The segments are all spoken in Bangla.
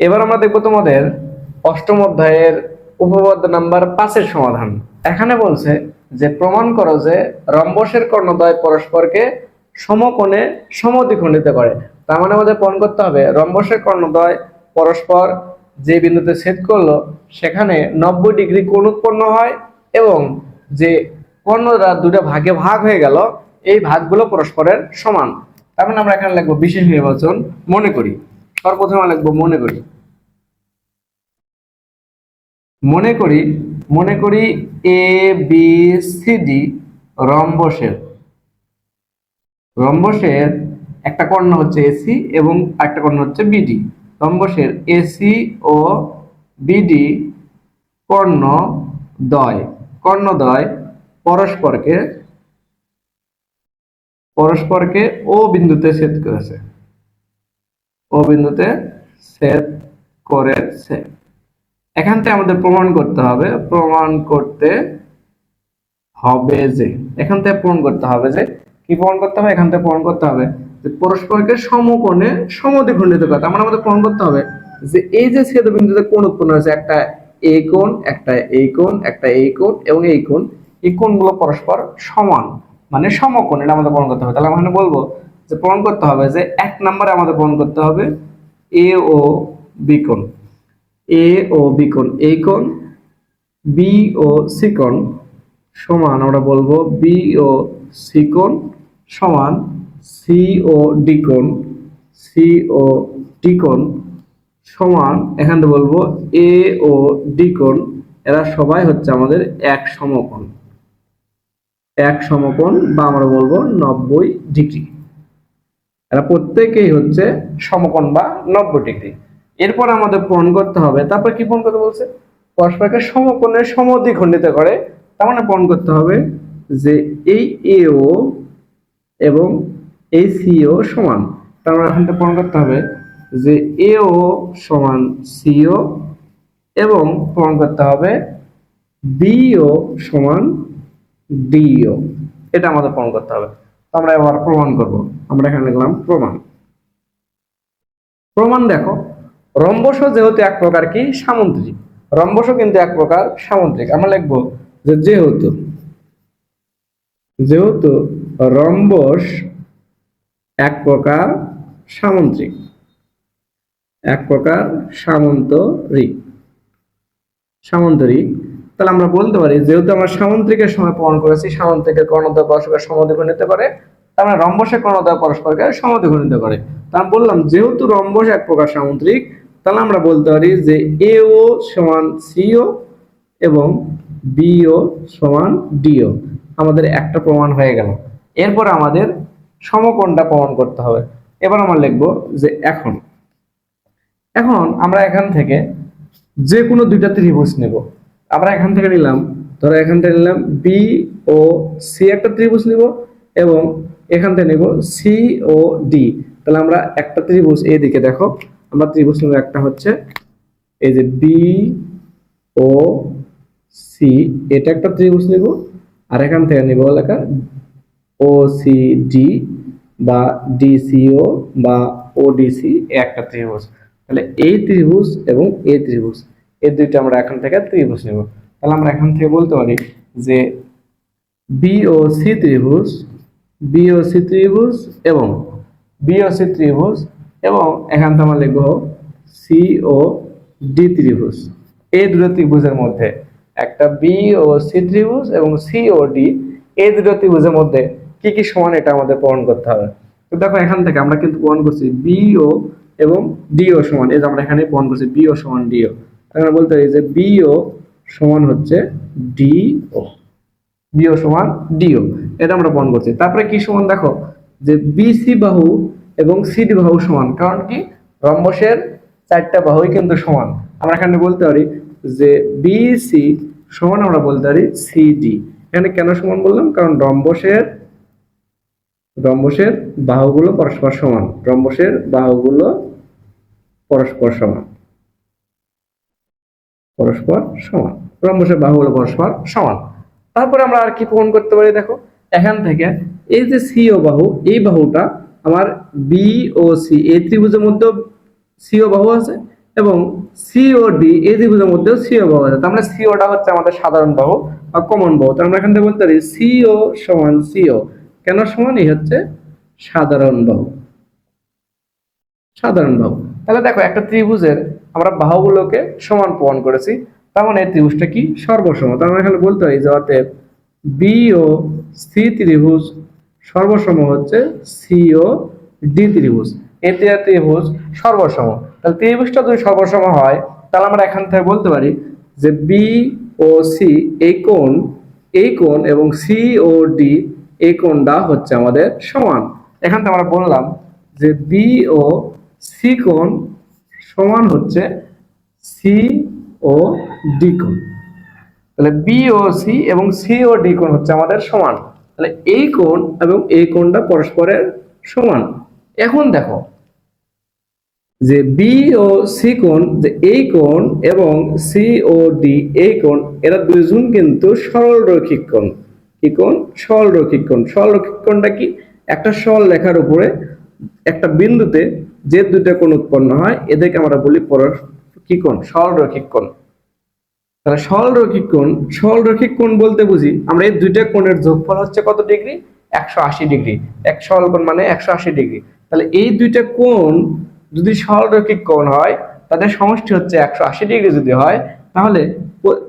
এবার আমরা দেখব তোমাদের অষ্টম অধ্যায়ের উপপাদ্য নাম্বার পাঁচের সমাধান। এখানে বলছে যে, প্রমাণ করো যে রম্বসের কর্ণদ্বয় পরস্পরকে সমকোণে সমদ্বিখণ্ডিত করে তার মানে আমাদের প্রমাণ করতে হবে, রম্বসের কর্ণদ্বয় পরস্পর যে বিন্দুতে ছেদ করল, সেখানে নব্বই ডিগ্রি কোণ উৎপন্ন হয় এবং যে কর্ণরা দুটো ভাগে ভাগ হয়ে গেল, এই ভাগগুলো পরস্পরের সমান। তার মানে আমরা এখানে লিখব বিশেষ নির্বাচন মনে করি। সর্বপ্রথমে লিখব মনে করি। মনে করি মনে করি এ বি সি ডি রম্বসের। রম্বসের একটা কর্ণ হচ্ছে এসি এবং একটা কর্ণ হচ্ছে বিডি রম্বসের এসি ও বিডি কর্ণ দ্বয়। কর্ণদ্বয় পরস্পরকে পরস্পরকে ও বিন্দুতে ছেদ করেছে। ও বিন্দুতে ছেদ করেছে এখান থেকে আমাদের প্রমাণ করতে হবে। প্রমাণ করতে হবে যে, এখান থেকে প্রমাণ করতে হবে যে, কি প্রমাণ করতে হবে? এখান থেকে প্রমাণ করতে হবে যে পরস্পরকে সমকোণে সমদ্বিখণ্ডিত করে। তার মানে আমাদের প্রমাণ করতে হবে যে এই যে ছেদ বিন্দুতে কোণ উৎপন্ন হয়েছে, একটা এই কোণ, একটা এই কোণ, একটা এই কোণ এবং এই কোণ, এই কোণগুলো পরস্পর সমান মানে সমকোণ, এটা আমাদের প্রমাণ করতে হবে। তাহলে আমরা বলব যে প্রমাণ করতে হবে যে এক নম্বরে আমাদের প্রমাণ করতে হবে এ ও বি কোণ। এ ও বি কোণ। এই কোণ বি ও সি কোণ সমান আমরা বলব বি ও সি কোণ সমান সি ও ডি কোণ। সি ও ডি কোণ সমান এখান থেকে বলব এ ও ডি কোণ। এরা সবাই হচ্ছে আমাদের এক সমকোণ। এক সমকোণ বা আমরা বলব নব্বই ডিগ্রি। এরা প্রত্যেকেই হচ্ছে সমকোণ বা নব্বই ডিগ্রি। এরপর আমাদের প্রমাণ করতে হবে। তারপর কি প্রমাণ করতে বলছে? পরস্পরকে সমকোণের সমদ্বিখণ্ডিত করে। তার মানে প্রমাণ করতে হবে যে এই এও এবং এই সিও সমান। তার মানে এখান থেকে প্রমাণ করতে হবে যে এও সমান সিও এবং প্রমাণ করতে হবে বিও সমান ডিও এটা আমাদের প্রমাণ করতে হবে। আমরা এবার প্রমাণ করব। আমরা এখানে লিখলাম প্রমাণ। প্রমাণ দেখো, রম্বস যেহেতু এক প্রকার কি? সামুদ্রিক। রম্বস কিন্তু এক প্রকার সামুদ্রিক। আমরা লিখব যে যেহেতু যেহেতু রম্বস এক প্রকার সামুদ্রিক। এক প্রকার সামন্তরিক। সামন্তরিক তাহলে আমরা বলতে পারি, যেহেতু আমরা সামন্ত্রিকের সময় প্রমাণ করেছি সামন্ত্রিকের কর্ণদ্বয় পরস্পর সমদ্বিখণ্ডিত করে তার মানে রম্বসের কর্ণদ্বয় পরস্পরকে সমদ্বিখণ্ডিত করে তা আমি বললাম, যেহেতু রম্বস এক প্রকার সামুদ্রিক, তাহলে আমরা বলতে পারি যে এও সমান সিও এবং বিও সমান ডিও। আমাদের একটা প্রমাণ হয়ে গেল। এরপর আমাদের সমকোণটা প্রমাণ করতে হবে। এবার আমরা লিখব যে এখন। এখন আমরা এখান থেকে যে কোনো দুইটা ত্রিভুজ নেব। আমরা এখান থেকে নিলাম, ধরো এখান থেকে নিলাম বি ও সি একটা ত্রিভুজ নিব এবং এখান থেকে নেব সি ও ডি তাহলে আমরা একটা ত্রিভুজ এই দিকে দেখো, আমরা ত্রিভুজ নেব একটা হচ্ছে এই যে বি ও সি এটা একটা ত্রিভুজ নেব, আর এখান থেকে নেব লেখা ও সি ডি বা ডিসিও বা ওডিসি একটা ত্রিভুজ। তাহলে এই ত্রিভুজ এবং এই ত্রিভুজ। এই দুইটা আমরা এখান থেকে ত্রিভুজ নেব। তাহলে আমরা এখান থেকে বলতে পারি যে বিওসি ত্রিভুজ বিওসি ত্রিভুজ এবং বিওসি ত্রিভুজ এবং এখান থেকে আমরা লিখব সি ও ডি ত্রিভুজ। এই দুটো ত্রিভুজের মধ্যে একটা বি ও সি ত্রিভুজ এবং সি ও ডি এই দুটো ত্রিভুজের মধ্যে কি কি সমান এটা আমাদের প্রমাণ করতে হবে। তো দেখো এখান থেকে আমরা কিন্তু প্রমাণ করছি বিও এবং ডিও সমান। এই যে আমরা এখানে প্রমাণ করছি বিও সমান ডিও আমরা বলতে পারি যে বিও সমান হচ্ছে ডিও বিও সমান ডিও এটা আমরা প্রমাণ করছি। তারপরে কি সমান দেখো? যে বিসি বাহু এবং সিডি বাহু সমান। কারণ কি? রম্বসের চারটা বাহুই কিন্তু সমান। আমরা এখানে বলতে পারি যে বিসি সমান আমরা বলতে পারি সিডি এখানে কেন সমান বললাম? কারণ রম্বসের রম্বসের বাহুগুলো পরস্পর সমান। রম্বসের বাহুগুলো পরস্পর সমান। পরস্পর সমান। রম্বসের হলো পরস্পর সমান। তারপরে আমরা আর কি প্রমাণ করতে পারি, দেখো। এখান থেকে এই যে সিও বাহু, এই বাহুটা আমার বি ও সি এই ত্রিভুজের মধ্যে সিও বাহু আছে এবং সিও ডি এই ত্রিভুজের মধ্যেও সিও বাহু আছে। তার মানে সিওটা হচ্ছে আমাদের সাধারণ বাহু বা কমন বাহু। তো আমরা এখান থেকে বলতে পারি সিও সমান সিও কেন সমান? এই হচ্ছে সাধারণ বাহু। সাধারণ বাহু। তাহলে দেখো, একটা ত্রিভুজের আমরা বাহুগুলোকে সমান প্রমাণ করেছি। তার মানে ত্রিভুজটা কি? সর্বসম। তার মানে এখানে বলতে হয় যে অতএব বি ও সি ত্রিভুজ, সর্বসম হচ্ছে সি ও ডি ত্রিভুজ। ত্রি- ত্রিভুজ সর্বসম। তাহলে ত্রিভুজটা যদি সর্বসম হয়, তাহলে আমরা এখান থেকে বলতে পারি যে বি ও সি এই কোণ এই কোণ এবং সি ও ডি এই কোণটা হচ্ছে আমাদের সমান। এখান থেকে আমরা বললাম যে বি ও সি কোণ সমান হচ্ছে সি ও ডি কোণ। তাহলে বি ও সি এবং সি ও ডি কোণ হচ্ছে আমাদের সমান। তাহলে এই কোণ এবং এই কোণটা পরস্পরের সমান। এখন দেখো যে বি ও সি কোণ, যে এই কোণ এবং সি ও ডি এই কোণ, এরা দুইজন কিন্তু সরল রৈখিক কোণ। কি কোণ? সরল রৈখিক কোণ। সরল রৈখিক কোণটা কি? একটা সরল উপরে একটা বিন্দুতে যে দুইটা কোণ উৎপন্ন হয়, এদেরকে আমরা বলি কি কোণ সরল রৈখিক কোণ। তাহলে সরল রৈখিক কোণ সরল রৈখিক কোণ বলতে বুঝি, আমরা এই দুইটা কোণের যোগফল হচ্ছে কত ডিগ্রি? একশো আশি ডিগ্রি। এক সরল কোণ মানে একশো আশি ডিগ্রি। তাহলে এই দুইটা কোণ যদি সরল রৈখিক কোণ হয়, তাদের সমষ্টি হচ্ছে একশো আশি ডিগ্রি যদি হয় তাহলে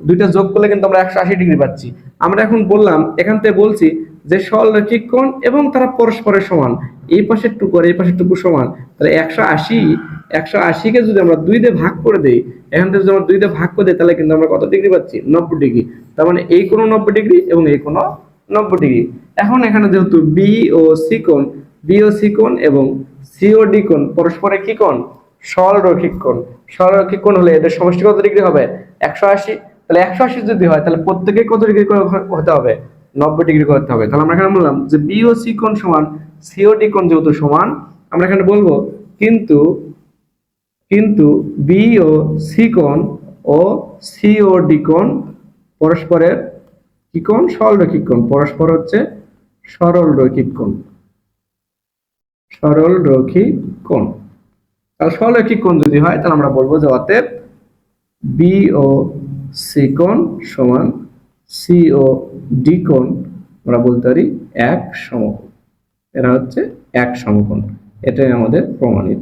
দুইটা যোগ করলে কিন্তু আমরা একশো আশি ডিগ্রি পাচ্ছি। আমরা এখন বললাম, এখান থেকে বলছি যে সরল রৈখিক কোণ এবং তারা পরস্পরের সমান। এই পাশের টুকু এই পাশের টুকু সমান। তাহলে একশো আশি, একশো আশিকে যদি আমরা দুই দিয়ে ভাগ করে দিই, এখান থেকে যদি আমরা দুই দিয়ে ভাগ করে দিই, তাহলে কিন্তু আমরা কত ডিগ্রি পাচ্ছি? নব্বই ডিগ্রি। তার মানে এই কোনো নব্বই ডিগ্রি এবং এই কোনো নব্বই ডিগ্রি। এখন এখানে যেহেতু বি ও সি কোণ বি ও সি কোণ এবং সি ও ডি কোণ, পরস্পরের কি কোণ? সরলরৈখিক কোণ। সরলরৈখিক কোণ হলে এদের সমষ্টি কত ডিগ্রি হবে একশো আশি, তাহলে একশো আশি যদি হয়, তাহলে প্রত্যেকে কত ডিগ্রি হতে হবে? নব্বই ডিগ্রি করতে হবে। তাহলে আমরা এখানে বললাম যে বি ও কোণ সমান সি ও কোণ যেহেতু সমান, আমরা এখানে বলব কিন্তু কিন্তু বি ও ও সি ও কোণ পরস্পরের কি কোণ? সরল রৈখিক কোণ। পরস্পর হচ্ছে সরল রৈখিক কোণ। সরল রৈখিক কোণ। তাহলে সরল রৈখিক কোণ যদি হয়, তাহলে আমরা বলব যে অতএব বি ও সি কোণ সমান সিও ডি আমরা বলতে পারি এক সমকোণ। এরা হচ্ছে এক সমকোণ। এটাই আমাদের প্রমাণিত।